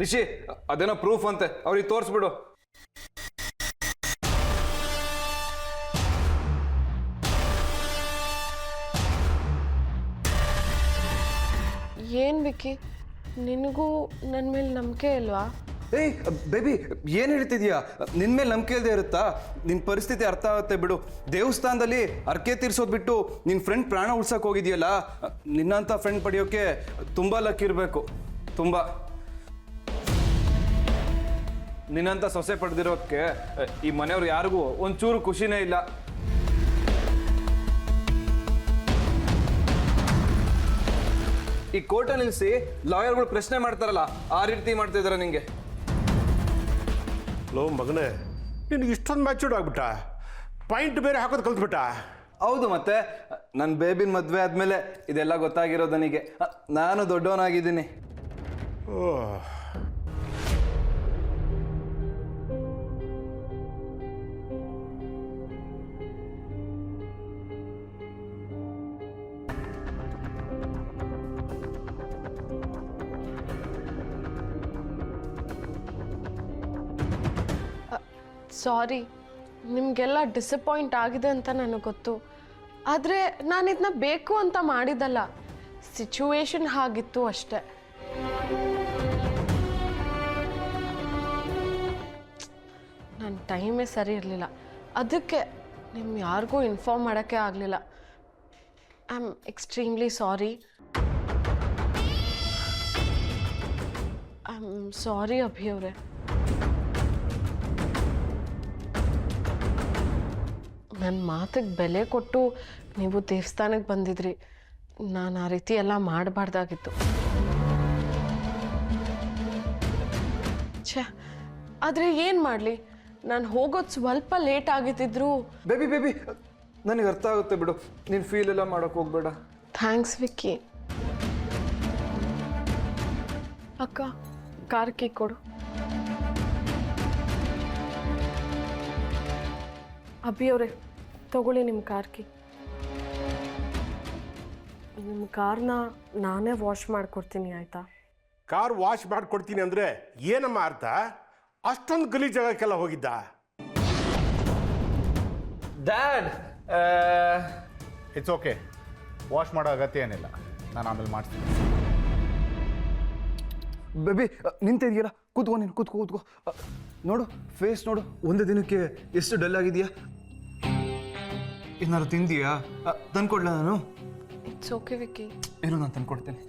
ನಿಶಿ ಅದೇನೋ ಪ್ರೂಫ್ ಅಂತೆ. ಅವ್ರಿಗೆ ತೋರಿಸ್ಬಿಡು. ಏನ್ ವಿಕ್ಕಿ? ನಿನಗೂ ನನ್ನ ಮೇಲೆ ನಂಬಿಕೆ ಇಲ್ವಾ? ಏಯ್ ಬೇಬಿ ಏನು ಹೇಳ್ತಿದ್ಯಾ? ನಿನ್ ಮೇಲೆ ನಂಬಿಕೆ ಇಲ್ಲದೆ ಇರುತ್ತಾ? ನಿನ್ನ ಪರಿಸ್ಥಿತಿ ಅರ್ಥ ಆಗುತ್ತೆ ಬಿಡು. ದೇವಸ್ಥಾನದಲ್ಲಿ ಅರ್ಕೆ ತೀರ್ಸೋದ್ ಬಿಟ್ಟು ನಿನ್ನ ಫ್ರೆಂಡ್ ಪ್ರಾಣ ಉಳ್ಸಕ್ಕೆ ಹೋಗಿದ್ಯಲ್ಲ ನಿನ್ನಂಥ ಫ್ರೆಂಡ್ ಪಡೆಯೋಕೆ ತುಂಬ ಲಕ್ ಇರಬೇಕು. ತುಂಬ. ನಿನ್ನಂಥ ಸೊಸೆ ಪಡೆದಿರೋಕ್ಕೆ ಈ ಮನೆಯವ್ರು ಯಾರಿಗೂ ಒಂಚೂರು ಖುಷಿನೇ ಇಲ್ಲ. ಈ ಕೋರ್ಟ ನಿಲ್ಲಿಸಿ ಲಾಯರ್ಗಳು ಪ್ರಶ್ನೆ ಮಾಡ್ತಾರಲ್ಲ ಆ ರೀತಿ ಮಾಡ್ತಾ ಇದಾರೆ ನಿಂಗೆ. ಲೋ ಮಗನೇ ನಿನಗೆ ಇಷ್ಟೊಂದು ಮ್ಯಾಚೂರ್ಡ್ ಆಗ್ಬಿಟ್ಟ. ಪಾಯಿಂಟ್ ಬೇರೆ ಹಾಕೋದು ಕಲ್ತ್ಬಿಟ್ಟ. ಹೌದು ಮತ್ತೆ ನನ್ನ ಬೇಬಿನ ಮದುವೆ ಆದಮೇಲೆ ಇದೆಲ್ಲ ಗೊತ್ತಾಗಿರೋದು ನನಗೆ. ನಾನು ದೊಡ್ಡವನಾಗಿದ್ದೀನಿ. ಓಹ್. ಸಾರಿ, ನಿಮಗೆಲ್ಲ ಡಿಸಪಾಯಿಂಟ್ ಆಗಿದೆ ಅಂತ ನನಗೆ ಗೊತ್ತು. ಆದರೆ ನಾನು ಇದನ್ನ ಬೇಕು ಅಂತ ಮಾಡಿದ್ದಲ್ಲ ಸಿಚುವೇಶನ್ ಹಾಗಿತ್ತು ಅಷ್ಟೆ. ನನ್ನ ಟೈಮೇ ಸರಿ ಇರಲಿಲ್ಲ. ಅದಕ್ಕೆ ನಿಮ್ಮ ಯಾರಿಗೂ ಇನ್ಫಾರ್ಮ್ ಮಾಡೋಕ್ಕೆ ಆಗಲಿಲ್ಲ. I am extremely sorry I am sorry Abhi ಅವರೇ. ನನ್ನ ಮಾತಿಗೆ ಬೆಲೆ ಕೊಟ್ಟು ನೀವು ದೇವಸ್ಥಾನಕ್ಕೆ ಬಂದಿದ್ರಿ. ನಾನು ಆ ರೀತಿ ಎಲ್ಲ ಮಾಡಬಾರ್ದಾಗಿತ್ತು. ಛ ಆದರೆ ಏನು ಮಾಡಲಿ? ನಾನು ಹೋಗೋದು ಸ್ವಲ್ಪ ಲೇಟ್ ಆಗಿದ್ದಿದ್ರು. ಬೇಬಿ ಬೇಬಿ ನನಗೆ ಅರ್ಥ ಆಗುತ್ತೆ ಬಿಡು. ನೀನು ಫೀಲ್ ಎಲ್ಲ ಮಾಡೋಕೆ ಹೋಗ್ಬೇಡ. ಥ್ಯಾಂಕ್ಸ್ ವಿಕ್ಕಿ. ಅಕ್ಕ ಕಾರ್ ಕೀ ಕೊಡು. ಅಭಿ ಅವರೇ ತಗೊಳ್ಳಿ ನಿಮ್ಮ ಕಾರ್ ಕೀ ನಿಮ್ಮ ಕಾರ್ನ ನಾನೇ ವಾಶ್ ಮಾಡಿಕೊಡ್ತೀನಿ ಆಯಿತಾ? ಕಾರ್ ವಾಶ್ ಮಾಡ್ಕೊಡ್ತೀನಿ ಅಂದರೆ ಏನಮ್ಮ ಅರ್ಥ? ಅಷ್ಟೊಂದು ಗಲಿ ಜಾಗಕ್ಕೆಲ್ಲ ಹೋಗಿದ್ದ? ಡ್ಯಾಡ್ ಇಟ್ಸ್ ಓಕೆ ವಾಶ್ ಮಾಡೋ ಅಗತ್ಯ ಏನಿಲ್ಲ. ನಾನು ಆಮೇಲೆ ಮಾಡ್ತೀನಿ. ಬೇಬಿ ನಿಂತಿದೆಯಲ್ಲ ಕೂತ್ಕೋ ನೀನು ಕೂತ್ಕೋ ಕೂತ್ಕೋ. ನೋಡು ಫೇಸ್ ನೋಡು. ಒಂದು ದಿನಕ್ಕೆ ಎಷ್ಟು ಡಲ್ ಆಗಿದೆಯಾ ಏನಾದ್ರು ತಿಂದಿಯಾ? ತಂದ್ಕೊಡ್ಲ ನಾನು? ಇಟ್ಸ್ ಓಕೆ ವಿಕ್ಕಿ ಇರು ನಾನು ತಂದ್ಕೊಡ್ತೇನೆ.